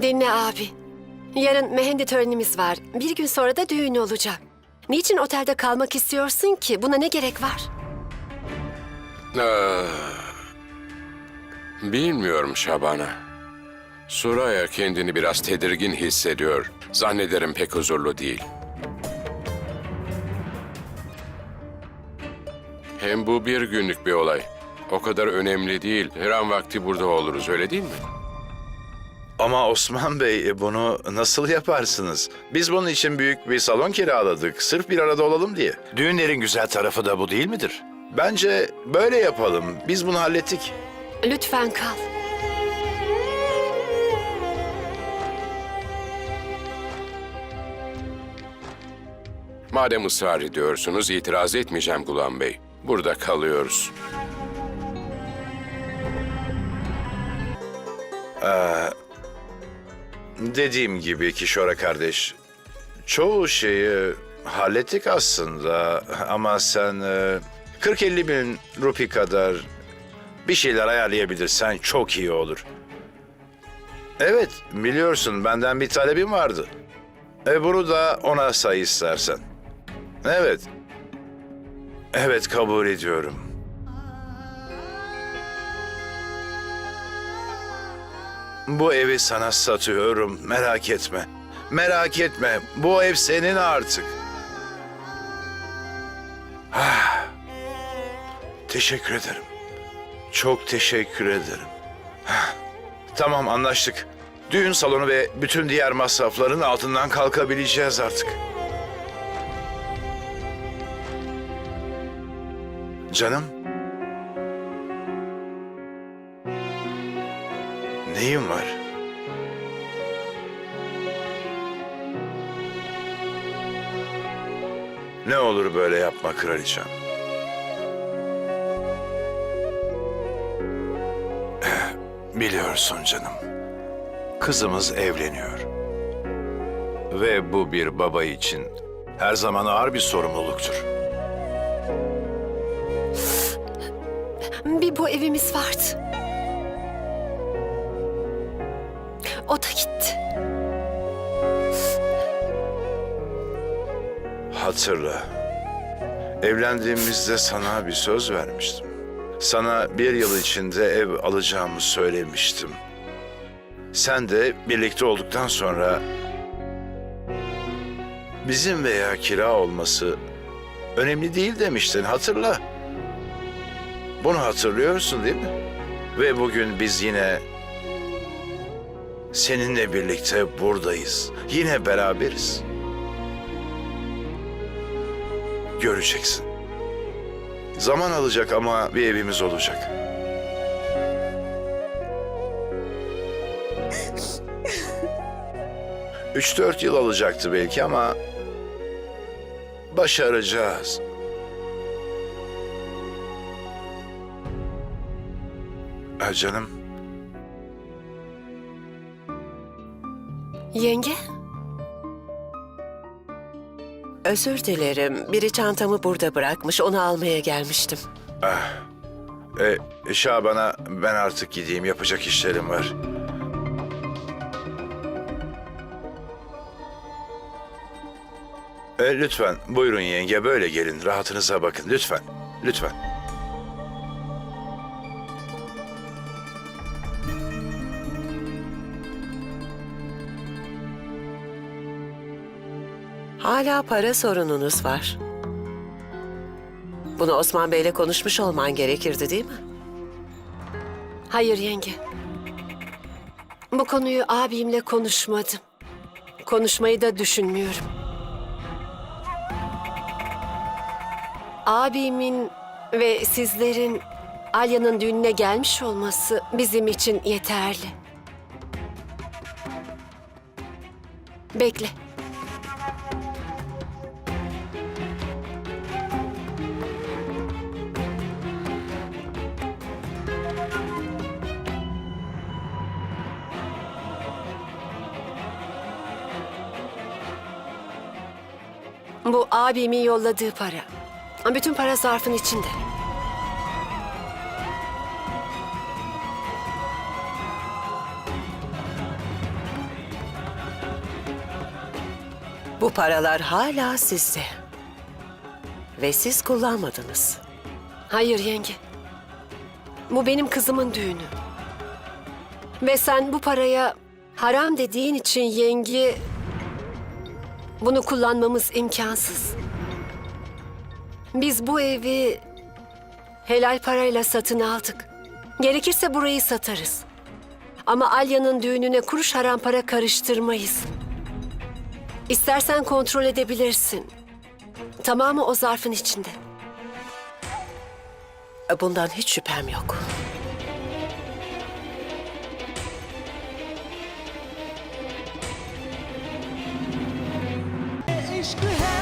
Dinle abi. Yarın mehendi törenimiz var. Bir gün sonra da düğün olacak. Niçin otelde kalmak istiyorsun ki? Buna ne gerek var? Ah, bilmiyorum Şaban'a. Suraya kendini biraz tedirgin hissediyor. Zannederim pek huzurlu değil. Hem bu bir günlük bir olay. O kadar önemli değil. Her an vakti burada oluruz öyle değil mi? Ama Osman Bey bunu nasıl yaparsınız? Biz bunun için büyük bir salon kiraladık. Sırf bir arada olalım diye. Düğünlerin güzel tarafı da bu değil midir? Bence böyle yapalım. Biz bunu hallettik. Lütfen kal. Madem ısrar ediyorsunuz itiraz etmeyeceğim Gulam Bey. Burada kalıyoruz. Dediğim gibi Kişora kardeş, çoğu şeyi hallettik aslında ama sen e, 40-50 bin rupi kadar bir şeyler ayarlayabilirsen çok iyi olur. Evet, biliyorsun benden bir talebim vardı. E bunu da ona say istersen. Evet. Evet kabul ediyorum. Bu evi sana satıyorum. Merak etme. Merak etme. Bu ev senin artık. Ah. Teşekkür ederim. Çok teşekkür ederim. Ah. Tamam anlaştık. Düğün salonu ve bütün diğer masrafların altından kalkabileceğiz artık. Canım. Neyin var? Ne olur böyle yapma kraliçem. Biliyorsun canım. Kızımız evleniyor. Ve bu bir baba için her zaman ağır bir sorumluluktur. Bir bu evimiz vardı. O da gitti. Hatırla. Evlendiğimizde sana bir söz vermiştim. Sana bir yıl içinde ev alacağımı söylemiştim. Sen de birlikte olduktan sonra bizim veya kira olması önemli değil demiştin. Hatırla. Bunu hatırlıyorsun değil mi? Ve bugün biz yine seninle birlikte buradayız. Yine beraberiz. Göreceksin. Zaman alacak ama bir evimiz olacak. Üç dört yıl alacaktı belki ama başaracağız. Ha canım, Yenge? Özür dilerim. Biri çantamı burada bırakmış. Onu almaya gelmiştim. e, Şaban'a ben artık gideyim. Yapacak işlerim var. E, lütfen buyurun yenge böyle gelin. Rahatınıza bakın lütfen. Lütfen. Hala para sorununuz var. Bunu Osman Bey'le konuşmuş olman gerekirdi değil mi? Hayır yenge. Bu konuyu abimle konuşmadım. Konuşmayı da düşünmüyorum. Abimin ve sizlerin Alya'nın düğününe gelmiş olması bizim için yeterli. Bekle. Bu abimin yolladığı para. Bütün para zarfın içinde. Bu paralar hala sizde. Ve siz kullanmadınız. Hayır yenge. Bu benim kızımın düğünü. Ve sen bu paraya haram dediğin için yenge bunu kullanmamız imkansız. Biz bu evi helal parayla satın aldık. Gerekirse burayı satarız. Ama Alya'nın düğününe kuruş haram para karıştırmayız. İstersen kontrol edebilirsin. Tamamı o zarfın içinde. Bundan hiç şüphem yok. aşkı her